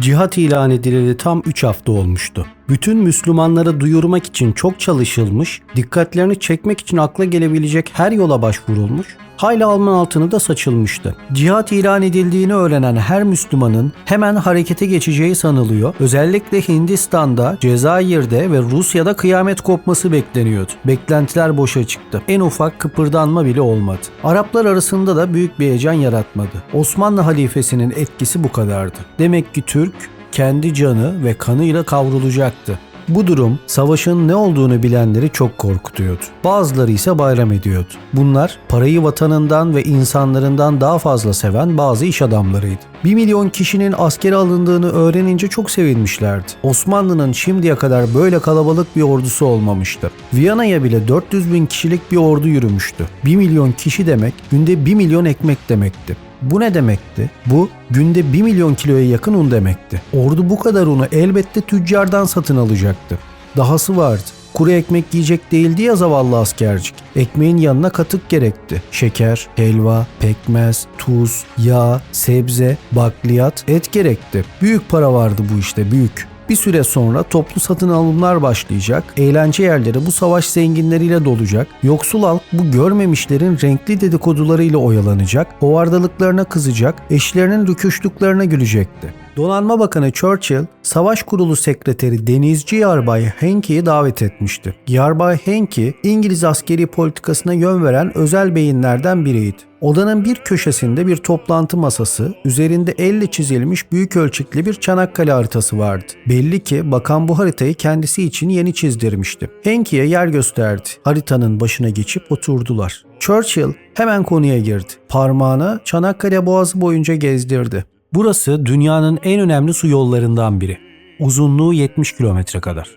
Cihat ilan edileli tam 3 hafta olmuştu. Bütün Müslümanlara duyurmak için çok çalışılmış, dikkatlerini çekmek için akla gelebilecek her yola başvurulmuş, hayli alman altını da saçılmıştı. Cihat ilan edildiğini öğrenen her Müslümanın hemen harekete geçeceği sanılıyor. Özellikle Hindistan'da, Cezayir'de ve Rusya'da kıyamet kopması bekleniyordu. Beklentiler boşa çıktı. En ufak kıpırdanma bile olmadı. Araplar arasında da büyük bir heyecan yaratmadı. Osmanlı halifesinin etkisi bu kadardı. Demek ki Türk kendi canı ve kanıyla kavrulacaktı. Bu durum savaşın ne olduğunu bilenleri çok korkutuyordu. Bazıları ise bayram ediyordu. Bunlar parayı vatanından ve insanlarından daha fazla seven bazı iş adamlarıydı. 1 milyon kişinin askere alındığını öğrenince çok sevinmişlerdi. Osmanlı'nın şimdiye kadar böyle kalabalık bir ordusu olmamıştı. Viyana'ya bile 400 bin kişilik bir ordu yürümüştü. 1 milyon kişi demek günde 1 milyon ekmek demekti. Bu ne demekti? Bu günde 1 milyon kiloya yakın un demekti. Ordu bu kadar unu elbette tüccardan satın alacaktı. Dahası vardı. Kuru ekmek yiyecek değildi ya zavallı askercik. Ekmeğin yanına katık gerekti. Şeker, helva, pekmez, tuz, yağ, sebze, bakliyat, et gerekti. Büyük para vardı bu işte büyük. Bir süre sonra toplu satın alımlar başlayacak, eğlence yerleri bu savaş zenginleriyle dolacak, yoksul halk bu görmemişlerin renkli dedikodularıyla oyalanacak, hovardalıklarına kızacak, eşlerinin rüküşlüklerine gülecekti. Donanma Bakanı Churchill, Savaş Kurulu Sekreteri Denizci Yarbay Henke'yi davet etmişti. Yarbay Henke, İngiliz askeri politikasına yön veren özel beyinlerden biriydi. Odanın bir köşesinde bir toplantı masası, üzerinde elle çizilmiş büyük ölçekli bir Çanakkale haritası vardı. Belli ki bakan bu haritayı kendisi için yeni çizdirmişti. Henke'ye yer gösterdi. Haritanın başına geçip oturdular. Churchill hemen konuya girdi. Parmağını Çanakkale Boğazı boyunca gezdirdi. Burası dünyanın en önemli su yollarından biri. Uzunluğu 70 kilometre kadar.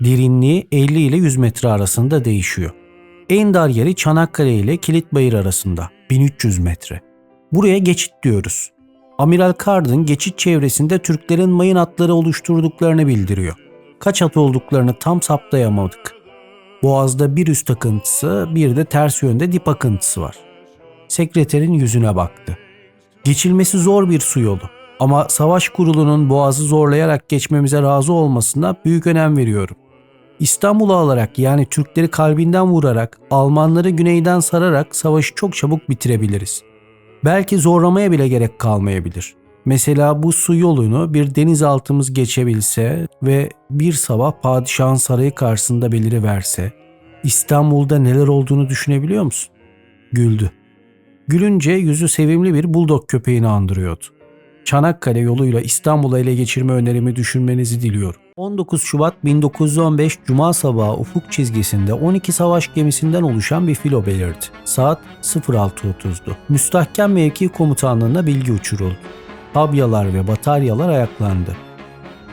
Derinliği 50 ile 100 metre arasında değişiyor. En dar yeri Çanakkale ile Kilitbayır arasında 1300 metre. Buraya geçit diyoruz. Amiral Cardin geçit çevresinde Türklerin mayın hatları oluşturduklarını bildiriyor. Kaç hat olduklarını tam saptayamadık. Boğazda bir üst akıntısı bir de ters yönde dip akıntısı var. Sekreterin yüzüne baktı. Geçilmesi zor bir su yolu. Ama savaş kurulunun boğazı zorlayarak geçmemize razı olmasına büyük önem veriyorum. İstanbul'u alarak yani Türkleri kalbinden vurarak, Almanları güneyden sararak savaşı çok çabuk bitirebiliriz. Belki zorlamaya bile gerek kalmayabilir. Mesela bu su yolunu bir denizaltımız geçebilse ve bir sabah padişahın sarayı karşısında beliriverse, İstanbul'da neler olduğunu düşünebiliyor musun? Güldü. Gülünce yüzü sevimli bir buldog köpeğini andırıyordu. Çanakkale yoluyla İstanbul'a ele geçirme önerimi düşünmenizi diliyorum. 19 Şubat 1915 Cuma sabahı ufuk çizgisinde 12 savaş gemisinden oluşan bir filo belirdi. Saat 06.30'du. Müstahkem mevki komutanlığına bilgi uçuruldu. Tabyalar ve bataryalar ayaklandı.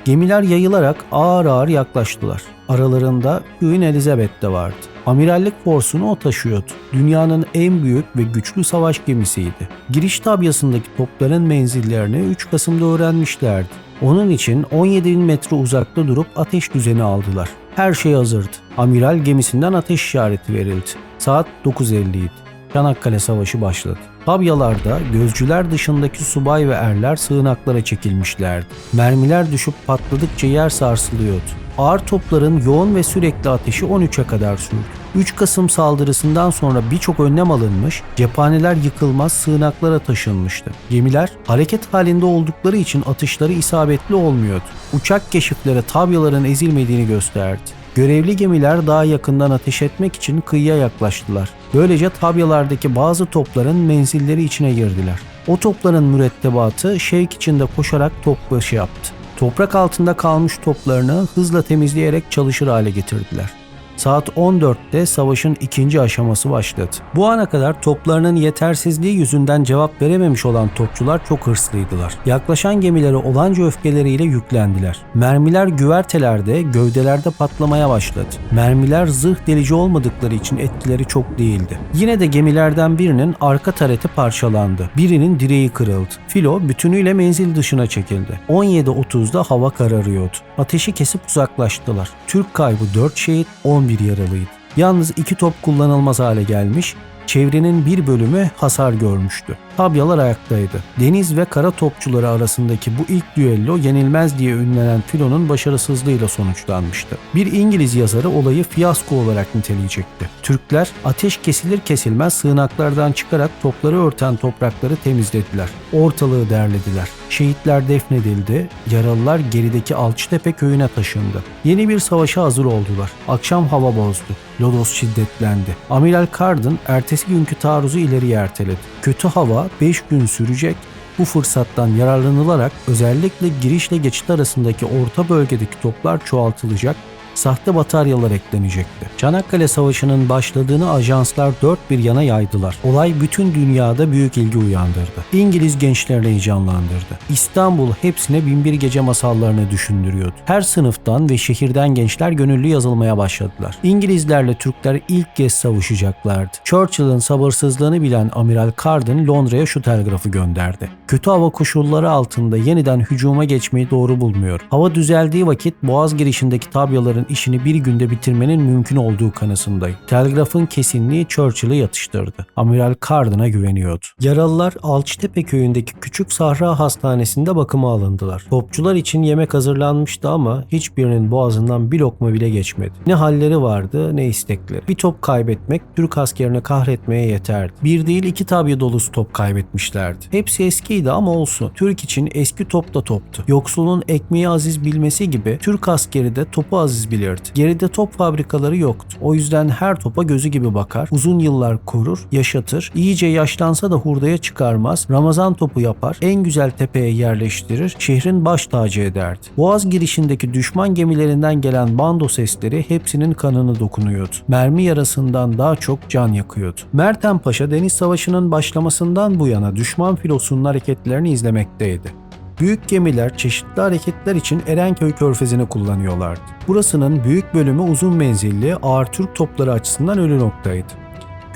Gemiler yayılarak ağır ağır yaklaştılar. Aralarında Queen Elizabeth de vardı. Amirallik forsunu o taşıyordu. Dünyanın en büyük ve güçlü savaş gemisiydi. Giriş tabyasındaki topların menzillerini 3 Kasım'da öğrenmişlerdi. Onun için 17 bin metre uzakta durup ateş düzeni aldılar. Her şey hazırdı. Amiral gemisinden ateş işareti verildi. Saat 9.50 idi. Çanakkale Savaşı başladı. Tabyalarda gözcüler dışındaki subay ve erler sığınaklara çekilmişlerdi. Mermiler düşüp patladıkça yer sarsılıyordu. Ağır topların yoğun ve sürekli ateşi 13'e kadar sürdü. 3 Kasım saldırısından sonra birçok önlem alınmış, cephaneler yıkılmaz sığınaklara taşınmıştı. Gemiler hareket halinde oldukları için atışları isabetli olmuyordu. Uçak keşifleri tabyaların ezilmediğini gösterdi. Görevli gemiler daha yakından ateş etmek için kıyıya yaklaştılar. Böylece tabyalardaki bazı topların menzilleri içine girdiler. O topların mürettebatı şevk içinde koşarak top başı yaptı. Toprak altında kalmış toplarını hızla temizleyerek çalışır hale getirdiler. Saat 14'te savaşın ikinci aşaması başladı. Bu ana kadar toplarının yetersizliği yüzünden cevap verememiş olan topçular çok hırslıydılar. Yaklaşan gemilere olanca öfkeleriyle yüklendiler. Mermiler güvertelerde, gövdelerde patlamaya başladı. Mermiler zırh delici olmadıkları için etkileri çok değildi. Yine de gemilerden birinin arka tareti parçalandı. Birinin direği kırıldı. Filo bütünüyle menzil dışına çekildi. 17.30'da hava kararıyordu. Ateşi kesip uzaklaştılar. Türk kaybı 4 şehit, 11 yaralıydı. Yalnız iki top kullanılmaz hale gelmiş, çevrenin bir bölümü hasar görmüştü. Tabyalar ayaktaydı. Deniz ve kara topçuları arasındaki bu ilk düello yenilmez diye ünlenen filonun başarısızlığıyla sonuçlanmıştı. Bir İngiliz yazarı olayı fiyasko olarak niteleyecekti. Türkler ateş kesilir kesilmez sığınaklardan çıkarak topları örten toprakları temizlediler. Ortalığı derlediler. Şehitler defnedildi, yaralılar gerideki Alçıtepe köyüne taşındı. Yeni bir savaşa hazır oldular. Akşam hava bozdu. Lodos şiddetlendi. Amiral Carden ertesi günkü taarruzu ileriye erteledi. Kötü hava 5 gün sürecek. Bu fırsattan yararlanılarak özellikle girişle geçit arasındaki orta bölgedeki toplar çoğaltılacak, sahte bataryalar eklenecekti. Çanakkale Savaşı'nın başladığını ajanslar dört bir yana yaydılar. Olay bütün dünyada büyük ilgi uyandırdı. İngiliz gençlerini heyecanlandırdı. İstanbul hepsine binbir gece masallarını düşündürüyordu. Her sınıftan ve şehirden gençler gönüllü yazılmaya başladılar. İngilizlerle Türkler ilk kez savuşacaklardı. Churchill'ın sabırsızlığını bilen Amiral Carden Londra'ya şu telgrafı gönderdi. Kötü hava koşulları altında yeniden hücuma geçmeyi doğru bulmuyor. Hava düzeldiği vakit boğaz girişindeki tabyaların işini bir günde bitirmenin mümkün olduğu kanısındayım. Telgrafın kesinliği Churchill'ı yatıştırdı. Amiral Carden'a güveniyordu. Yaralılar Alçıtepe köyündeki küçük Sahra Hastanesi'nde bakıma alındılar. Topçular için yemek hazırlanmıştı ama hiçbirinin boğazından bir lokma bile geçmedi. Ne halleri vardı ne istekleri. Bir top kaybetmek Türk askerini kahretmeye yeterdi. Bir değil iki tabya dolusu top kaybetmişlerdi. Hepsi eskiydi ama olsun. Türk için eski top da toptu. Yoksulun ekmeği aziz bilmesi gibi Türk askeri de topu aziz bilirdi. Geride top fabrikaları yoktu. O yüzden her topa gözü gibi bakar, uzun yıllar korur, yaşatır, iyice yaşlansa da hurdaya çıkarmaz, Ramazan topu yapar, en güzel tepeye yerleştirir, şehrin baş tacı ederdi. Boğaz girişindeki düşman gemilerinden gelen bando sesleri hepsinin kanını dokunuyordu. Mermi yarasından daha çok can yakıyordu. Merten Paşa Deniz Savaşı'nın başlamasından bu yana düşman filosunun hareketlerini izlemekteydi. Büyük gemiler çeşitli hareketler için Erenköy Körfezi'ni kullanıyorlardı. Burasının büyük bölümü uzun menzilli ağır Türk topları açısından ölü noktaydı.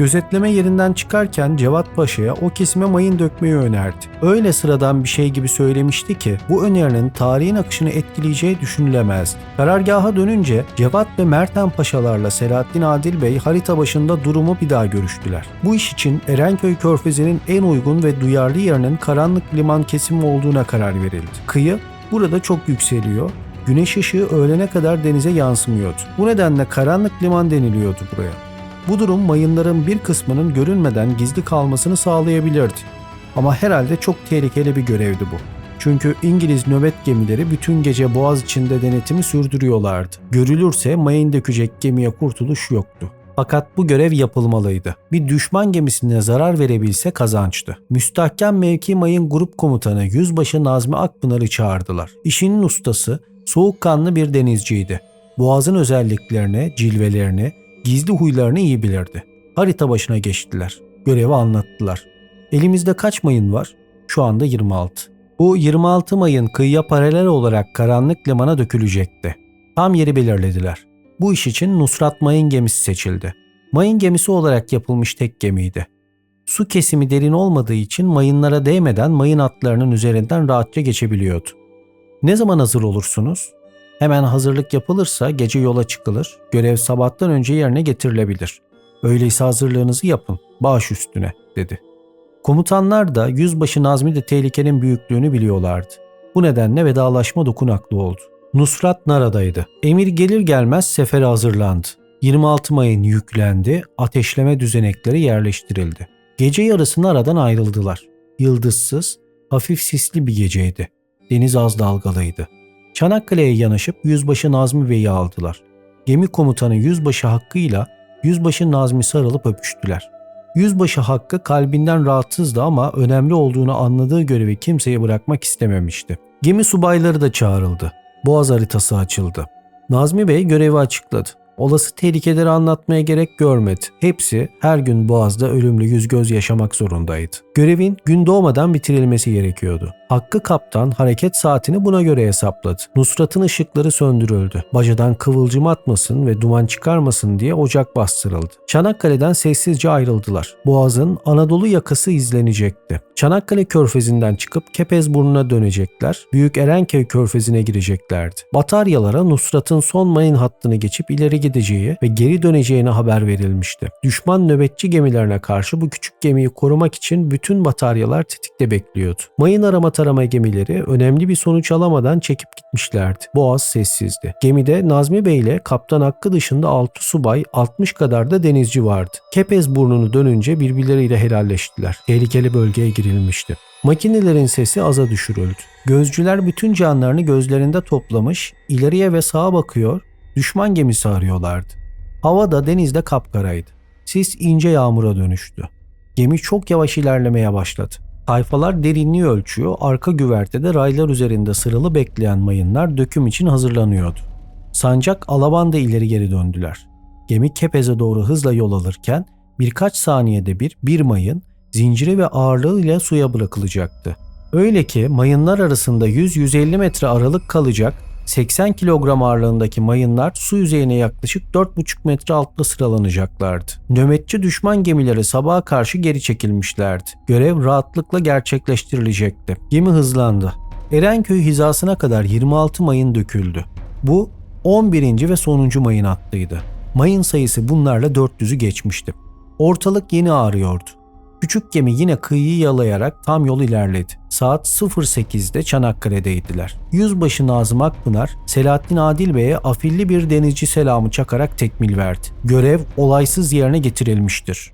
Gözetleme yerinden çıkarken Cevat Paşa'ya o kesime mayın dökmeyi önerdi. Öyle sıradan bir şey gibi söylemişti ki bu önerinin tarihin akışını etkileyeceği düşünülemezdi. Karargaha dönünce Cevat ve Merten Paşalarla Selahattin Adil Bey harita başında durumu bir daha görüştüler. Bu iş için Erenköy Körfezi'nin en uygun ve duyarlı yerinin karanlık liman kesimi olduğuna karar verildi. Kıyı burada çok yükseliyor Güneş ışığı öğlene kadar denize yansımıyordu. Bu nedenle karanlık liman deniliyordu buraya. Bu durum mayınların bir kısmının görünmeden gizli kalmasını sağlayabilirdi. Ama herhalde çok tehlikeli bir görevdi bu. Çünkü İngiliz nöbet gemileri bütün gece boğaz içinde denetimi sürdürüyorlardı. Görülürse mayın dökecek gemiye kurtuluş yoktu. Fakat bu görev yapılmalıydı. Bir düşman gemisine zarar verebilse kazançtı. Müstahkem mevki mayın grup komutanı Yüzbaşı Nazmi Akpınar'ı çağırdılar. İşinin ustası soğukkanlı bir denizciydi. Boğazın özelliklerini, cilvelerini, gizli huylarını iyi bilirdi. Harita başına geçtiler. Görevi anlattılar. Elimizde kaç mayın var? Şu anda 26. Bu 26 mayın kıyıya paralel olarak karanlık limana dökülecekti. Tam yeri belirlediler. Bu iş için Nusrat Mayın gemisi seçildi. Mayın gemisi olarak yapılmış tek gemiydi. Su kesimi derin olmadığı için mayınlara değmeden mayın atlarının üzerinden rahatça geçebiliyordu. Ne zaman hazır olursunuz? Hemen hazırlık yapılırsa gece yola çıkılır, görev sabahtan önce yerine getirilebilir. Öyleyse hazırlığınızı yapın, baş üstüne, dedi. Komutanlar da yüzbaşı Nazmi de tehlikenin büyüklüğünü biliyorlardı. Bu nedenle vedalaşma dokunaklı oldu. Nusrat Nara'daydı. Emir gelir gelmez sefere hazırlandı. 26 Mayın yüklendi, ateşleme düzenekleri yerleştirildi. Gece yarısı Nara'dan ayrıldılar. Yıldızsız, hafif sisli bir geceydi. Deniz az dalgalıydı. Çanakkale'ye yanaşıp Yüzbaşı Nazmi Bey'i aldılar. Gemi komutanı Yüzbaşı Hakkı ile Yüzbaşı Nazmi sarılıp öpüştüler. Yüzbaşı Hakkı kalbinden rahatsızdı ama önemli olduğunu anladığı görevi kimseye bırakmak istememişti. Gemi subayları da çağrıldı. Boğaz haritası açıldı. Nazmi Bey görevi açıkladı. Olası tehlikeleri anlatmaya gerek görmedi. Hepsi her gün Boğaz'da ölümlü yüz göz yaşamak zorundaydı. Görevin gün doğmadan bitirilmesi gerekiyordu. Hakkı kaptan hareket saatini buna göre hesapladı. Nusrat'ın ışıkları söndürüldü. Bacadan kıvılcım atmasın ve duman çıkarmasın diye ocak bastırıldı. Çanakkale'den sessizce ayrıldılar. Boğaz'ın Anadolu yakası izlenecekti. Çanakkale körfezinden çıkıp Kepezburnu'na dönecekler. Büyük Erenköy körfezine gireceklerdi. Bataryalara Nusrat'ın son mayın hattını geçip ileri gideceği ve geri döneceğine haber verilmişti. Düşman nöbetçi gemilerine karşı bu küçük gemiyi korumak için bütün bataryalar tetikte bekliyordu. Mayın arama tarama gemileri önemli bir sonuç alamadan çekip gitmişlerdi. Boğaz sessizdi. Gemide Nazmi Bey ile Kaptan Hakkı dışında 6 subay 60 kadar da denizci vardı. Kepez burnunu dönünce birbirleriyle helalleştiler. Tehlikeli bölgeye girilmişti. Makinelerin sesi aza düşürüldü. Gözcüler bütün canlarını gözlerinde toplamış, ileriye ve sağa bakıyor, düşman gemisi arıyorlardı. Hava da denizde kapkaraydı. Sis ince yağmura dönüştü. Gemi çok yavaş ilerlemeye başladı. Tayfalar derinliği ölçüyor, arka güvertede raylar üzerinde sıralı bekleyen mayınlar döküm için hazırlanıyordu. Sancak Alaban'da ileri geri döndüler. Gemi Kepez'e doğru hızla yol alırken birkaç saniyede bir bir mayın zinciri ve ağırlığıyla suya bırakılacaktı. Öyle ki mayınlar arasında 100-150 metre aralık kalacak 80 kilogram ağırlığındaki mayınlar su yüzeyine yaklaşık 4,5 metre altta sıralanacaklardı. Nöbetçi düşman gemileri sabaha karşı geri çekilmişlerdi. Görev rahatlıkla gerçekleştirilecekti. Gemi hızlandı. Erenköy hizasına kadar 26 mayın döküldü. Bu 11. ve sonuncu mayın hattıydı. Mayın sayısı bunlarla 400'ü geçmişti. Ortalık yeni ağrıyordu. Küçük gemi yine kıyıyı yalayarak tam yol ilerledi. Saat 08'de Çanakkale'deydiler. Yüzbaşı Nazım Akpınar, Selahattin Adil Bey'e afilli bir denizci selamı çakarak tekmil verdi. Görev olaysız yerine getirilmiştir.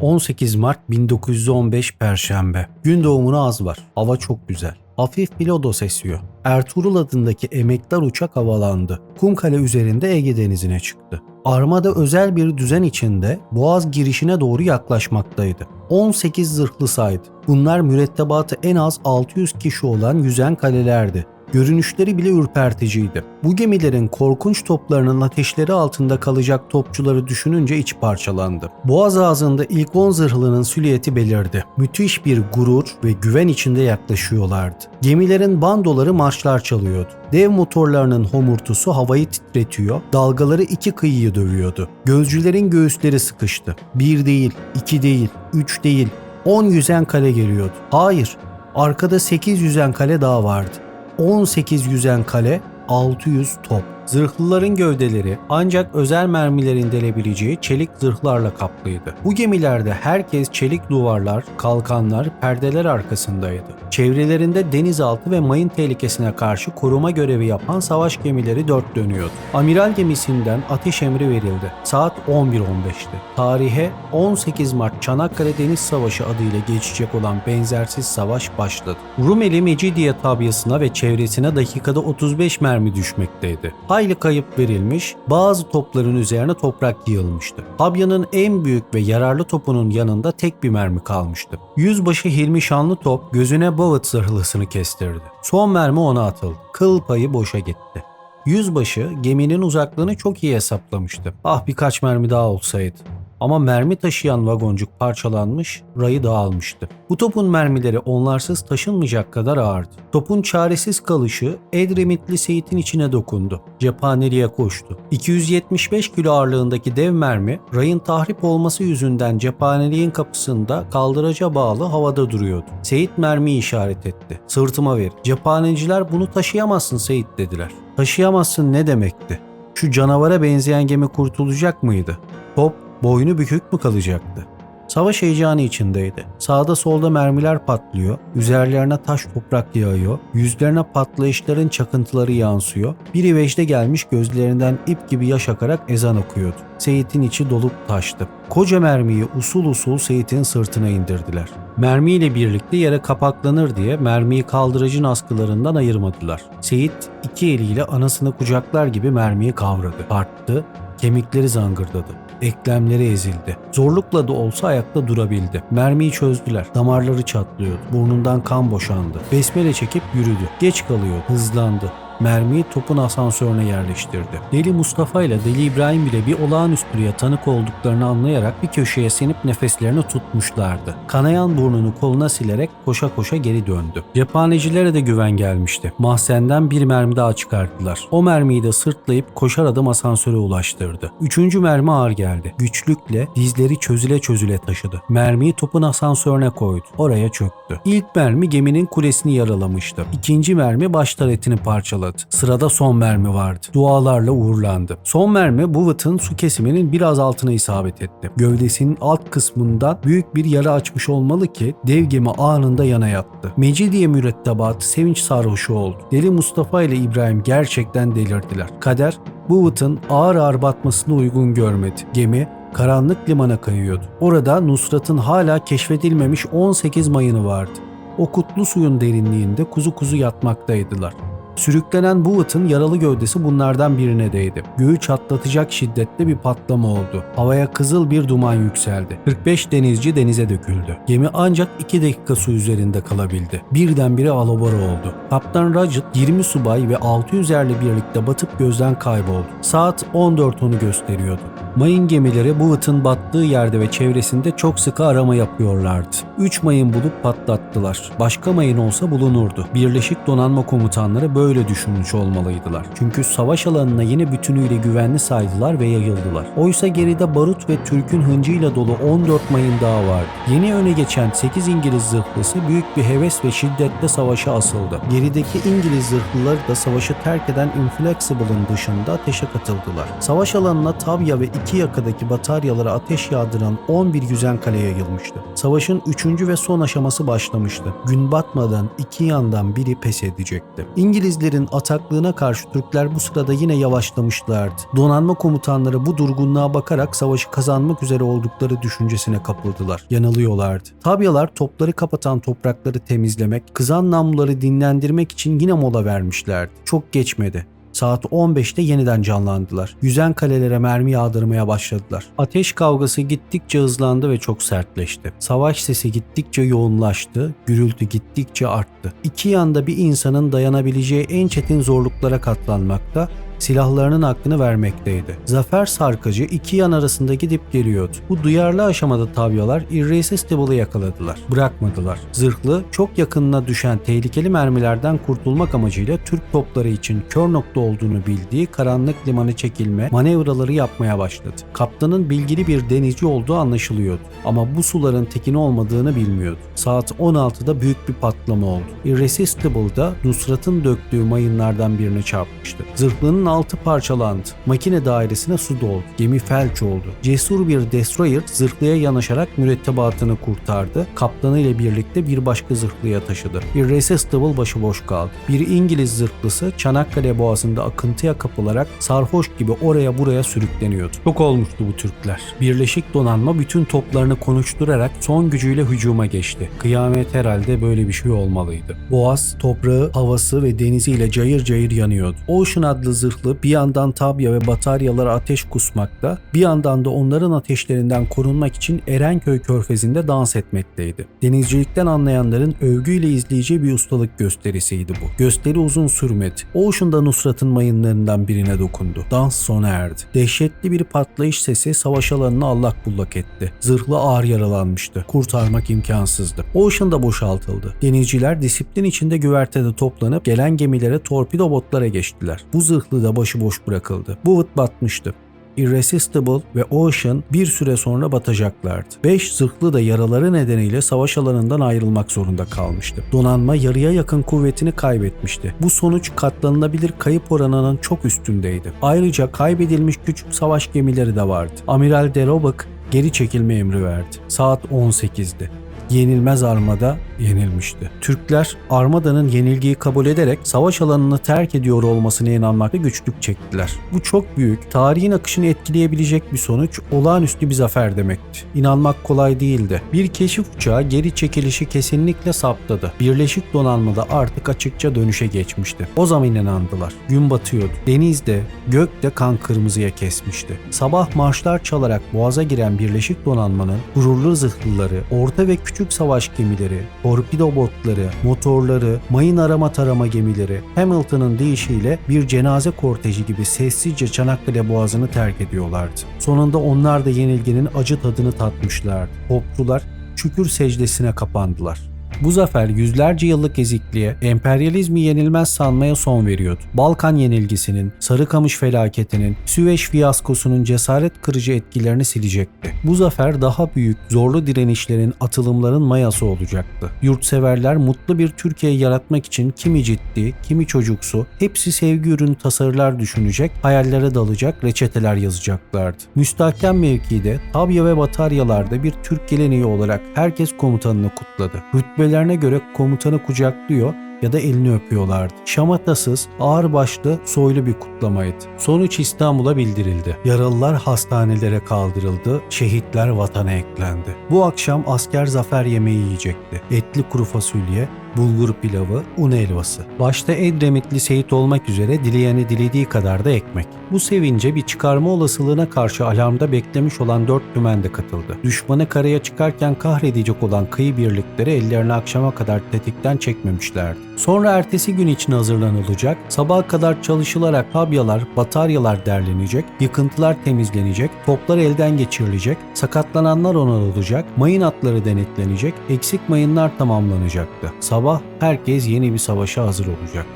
18 Mart 1915 Perşembe. Gün doğumuna az var. Hava çok güzel. Hafif bir lodos esiyor. Ertuğrul adındaki emektar uçak havalandı. Kumkale üzerinde Ege Denizi'ne çıktı. Armada özel bir düzen içinde Boğaz girişine doğru yaklaşmaktaydı. 18 zırhlı saydı. Bunlar mürettebatı en az 600 kişi olan yüzen kalelerdi. Görünüşleri bile ürperticiydi. Bu gemilerin korkunç toplarının ateşleri altında kalacak topçuları düşününce iç parçalandı. Boğaz ağzında ilk 10 zırhlının silüeti belirdi. Müthiş bir gurur ve güven içinde yaklaşıyorlardı. Gemilerin bandoları marşlar çalıyordu. Dev motorlarının homurtusu havayı titretiyor, dalgaları iki kıyıyı dövüyordu. Gözcülerin göğüsleri sıkıştı. Bir değil, iki değil, üç değil, on yüzen kale geliyordu. Hayır, arkada sekiz yüzen kale daha vardı. 18 yüzen kale, 600 top. Zırhlıların gövdeleri ancak özel mermilerin delebileceği çelik zırhlarla kaplıydı. Bu gemilerde herkes çelik duvarlar, kalkanlar, perdeler arkasındaydı. Çevrelerinde denizaltı ve mayın tehlikesine karşı koruma görevi yapan savaş gemileri dört dönüyordu. Amiral gemisinden ateş emri verildi. Saat 11.15'ti. Tarihe 18 Mart Çanakkale Deniz Savaşı adıyla geçecek olan benzersiz savaş başladı. Rumeli Mecidiye tabyasına ve çevresine dakikada 35 mermi düşmekteydi. Hayli kayıp verilmiş, bazı topların üzerine toprak yığılmıştı. Tabyanın en büyük ve yararlı topunun yanında tek bir mermi kalmıştı. Yüzbaşı Hilmi Şanlıtop gözüne Bovet zırhlısını kestirdi. Son mermi ona atıldı. Kıl payı boşa gitti. Yüzbaşı geminin uzaklığını çok iyi hesaplamıştı. Ah birkaç mermi daha olsaydı. Ama mermi taşıyan vagoncuk parçalanmış, rayı dağılmıştı. Bu topun mermileri onlarsız taşınmayacak kadar ağırdı. Topun çaresiz kalışı Edremitli Seyit'in içine dokundu. Cephaneliğe koştu. 275 kilo ağırlığındaki dev mermi rayın tahrip olması yüzünden cephaneliğin kapısında kaldıraca bağlı havada duruyordu. Seyit mermiyi işaret etti. Sırtıma ver. Cephaneciler bunu taşıyamazsın Seyit dediler. Taşıyamazsın ne demekti? Şu canavara benzeyen gemi kurtulacak mıydı? Top boynu bükük mü kalacaktı? Savaş heyecanı içindeydi. Sağda solda mermiler patlıyor, üzerlerine taş toprak yağıyor, yüzlerine patlayışların çakıntıları yansıyor. Biri vecde gelmiş gözlerinden ip gibi yaş akarak ezan okuyordu. Seyit'in içi dolup taştı. Koca mermiyi usul usul Seyit'in sırtına indirdiler. Mermiyle birlikte yere kapaklanır diye mermiyi kaldırıcın askılarından ayırmadılar. Seyit iki eliyle anasını kucaklar gibi mermiyi kavradı, tarttı, kemikleri zangırdadı. Eklemleri ezildi. Zorlukla da olsa ayakta durabildi. Mermiyi çözdüler. Damarları çatlıyordu. Burnundan kan boşandı. Besmele çekip yürüdü. Geç kalıyor. Hızlandı. Mermiyi topun asansörüne yerleştirdi. Deli Mustafa ile Deli İbrahim bile bir olağanüstülüğe tanık olduklarını anlayarak bir köşeye sinip nefeslerini tutmuşlardı. Kanayan burnunu koluna silerek koşa koşa geri döndü. Cephanecilere de güven gelmişti. Mahzenden bir mermi daha çıkarttılar. O mermiyi de sırtlayıp koşar adım asansöre ulaştırdı. Üçüncü mermi ağır geldi. Güçlükle dizleri çözüle çözüle taşıdı. Mermiyi topun asansörüne koydu. Oraya çöktü. İlk mermi geminin kulesini yaralamıştı. İkinci mermi baş taretini parçaladı. Patladı. Sırada son mermi vardı. Dualarla uğurlandı. Son mermi Buvet'ın su kesiminin biraz altına isabet etti. Gövdesinin alt kısmından büyük bir yara açmış olmalı ki dev gemi anında yana yattı. Mecidiye mürettebatı sevinç sarhoşu oldu. Deli Mustafa ile İbrahim gerçekten delirdiler. Kader Buvet'ın ağır ağır batmasını uygun görmedi. Gemi karanlık limana kayıyordu. Orada Nusrat'ın hala keşfedilmemiş 18 mayını vardı. O kutlu suyun derinliğinde kuzu kuzu yatmaktaydılar. Sürüklenen Buvet'ın yaralı gövdesi bunlardan birine değdi. Göğü çatlatacak şiddette bir patlama oldu. Havaya kızıl bir duman yükseldi. 45 denizci denize döküldü. Gemi ancak 2 dakika su üzerinde kalabildi. Birdenbire alabora oldu. Kaptan Rajat 20 subay ve 600 erle birlikte batıp gözden kayboldu. Saat 14.10'u gösteriyordu. Mayın gemileri Buvet'ın battığı yerde ve çevresinde çok sıkı arama yapıyorlardı. 3 mayın bulup patlattılar. Başka mayın olsa bulunurdu. Birleşik Donanma Komutanları böyle düşünmüş olmalıydılar. Çünkü savaş alanına yine bütünüyle güvenli saydılar ve yayıldılar. Oysa geride barut ve Türk'ün hıncıyla dolu 14 mayın daha vardı. Yeni öne geçen 8 İngiliz zırhlısı büyük bir heves ve şiddetle savaşa asıldı. Gerideki İngiliz zırhlıları da savaşı terk eden Inflexible'ın dışında ateşe katıldılar. Savaş alanına Tabya ve iki yakadaki bataryalara ateş yağdıran 11 yüzen kale yayılmıştı. Savaşın 3. ve son aşaması başlamıştı. Gün batmadan iki yandan biri pes edecekti. İngilizlerin ataklığına karşı Türkler bu sırada yine yavaşlamışlardı. Donanma komutanları bu durgunluğa bakarak savaşı kazanmak üzere oldukları düşüncesine kapıldılar. Yanılıyorlardı. Tabyalar topları kapatan toprakları temizlemek, kızan namluları dinlendirmek için yine mola vermişlerdi. Çok geçmedi. Saat 15'te yeniden canlandılar. Yüzen kalelere mermi yağdırmaya başladılar. Ateş kavgası gittikçe hızlandı ve çok sertleşti. Savaş sesi gittikçe yoğunlaştı, gürültü gittikçe arttı. İki yanda bir insanın dayanabileceği en çetin zorluklara katlanmakta, silahlarının hakkını vermekteydi. Zafer sarkacı iki yan arasında gidip geliyordu. Bu duyarlı aşamada tavyalar Irresistible'ı yakaladılar. Bırakmadılar. Zırhlı çok yakınına düşen tehlikeli mermilerden kurtulmak amacıyla Türk topları için kör nokta olduğunu bildiği karanlık limanı çekilme manevraları yapmaya başladı. Kaptanın bilgili bir denizci olduğu anlaşılıyordu. Ama bu suların tekin olmadığını bilmiyordu. Saat 16'da büyük bir patlama oldu. Irresistible'da Nusrat'ın döktüğü mayınlardan birine çarpmıştı. Zırhlının altı parçalandı. Makine dairesine su doldu. Gemi felç oldu. Cesur bir destroyer zırhlıya yanaşarak mürettebatını kurtardı. Kaptanı ile birlikte bir başka zırhlıya taşıdı. Irresistible başıboş kaldı. Bir İngiliz zırhlısı Çanakkale boğazında akıntıya kapılarak sarhoş gibi oraya buraya sürükleniyordu. Çok olmuştu bu Türkler. Birleşik donanma bütün toplarını konuşturarak son gücüyle hücuma geçti. Kıyamet herhalde böyle bir şey olmalıydı. Boğaz, toprağı, havası ve deniziyle cayır cayır yanıyordu. Ocean adlı zırhlı bir yandan Tabya ve bataryalara ateş kusmakta, bir yandan da onların ateşlerinden korunmak için Erenköy körfezinde dans etmekteydi. Denizcilikten anlayanların övgüyle izleyeceği bir ustalık gösterisiydi bu. Gösteri uzun sürmedi. Ocean'da Nusrat'ın mayınlarından birine dokundu. Dans sona erdi. Dehşetli bir patlayış sesi savaş alanını allak bullak etti. Zırhlı ağır yaralanmıştı. Kurtarmak imkansızdı. Ocean da boşaltıldı. Denizciler disiplin içinde güvertede toplanıp gelen gemilere torpido botlara geçtiler. Bu zırhlı da başıboş bırakıldı. Buvet batmıştı. Irresistible ve Ocean bir süre sonra batacaklardı. 5 zırhlı da yaraları nedeniyle savaş alanından ayrılmak zorunda kalmıştı. Donanma yarıya yakın kuvvetini kaybetmişti. Bu sonuç katlanılabilir kayıp oranının çok üstündeydi. Ayrıca kaybedilmiş küçük savaş gemileri de vardı. Amiral de Roebuck geri çekilme emri verdi. Saat 18'di yenilmez armada yenilmişti. Türkler armadanın yenilgiyi kabul ederek savaş alanını terk ediyor olmasına inanmakta güçlük çektiler. Bu çok büyük, tarihin akışını etkileyebilecek bir sonuç, olağanüstü bir zafer demekti. İnanmak kolay değildi. Bir keşif uçağı geri çekilişi kesinlikle saptadı. Birleşik donanmada artık açıkça dönüşe geçmişti. O zaman inandılar. Gün batıyordu. Denizde, gökte kan kırmızıya kesmişti. Sabah marşlar çalarak boğaza giren Birleşik donanmanın gururlu zırhlıları, orta ve küçük savaş gemileri, torpido botları, motorları, mayın arama tarama gemileri Hamilton'ın deyişiyle bir cenaze korteji gibi sessizce Çanakkale Boğazı'nı terk ediyorlardı. Sonunda onlar da yenilginin acı tadını tatmışlardı. Topçular şükür secdesine kapandılar. Bu zafer yüzlerce yıllık ezikliğe, emperyalizmi yenilmez sanmaya son veriyordu. Balkan yenilgisinin, Sarıkamış felaketinin, Süveyş fiyaskosunun cesaret kırıcı etkilerini silecekti. Bu zafer daha büyük, zorlu direnişlerin, atılımların mayası olacaktı. Yurtseverler mutlu bir Türkiye yaratmak için kimi ciddi, kimi çocuksu, hepsi sevgi ürünü tasarılar düşünecek, hayallere dalacak, reçeteler yazacaklardı. Müstahkem mevkide, Tabya ve Bataryalarda bir Türk geleneği olarak herkes komutanını kutladı. Rütbelerine göre komutanı kucaklıyor ya da elini öpüyorlardı. Şamatasız, ağırbaşlı, soylu bir kutlamaydı. Sonuç İstanbul'a bildirildi. Yaralılar hastanelere kaldırıldı, şehitler vatana eklendi. Bu akşam asker zafer yemeği yiyecekti. Etli kuru fasulye, bulgur pilavı, un helvası. Başta Edremitli Seyit olmak üzere dileyeni dilediği kadar da ekmek. Bu sevince bir çıkarma olasılığına karşı alarmda beklemiş olan dört tümen de katıldı. Düşmanı karaya çıkarken kahredecek olan kıyı birlikleri ellerini akşama kadar tetikten çekmemişlerdi. Sonra ertesi gün için hazırlanılacak, sabaha kadar çalışılarak tabyalar, bataryalar derlenecek, yıkıntılar temizlenecek, toplar elden geçirilecek, sakatlananlar onarılacak, mayın atları denetlenecek, eksik mayınlar tamamlanacaktı. Sabah herkes yeni bir savaşa hazır olacak.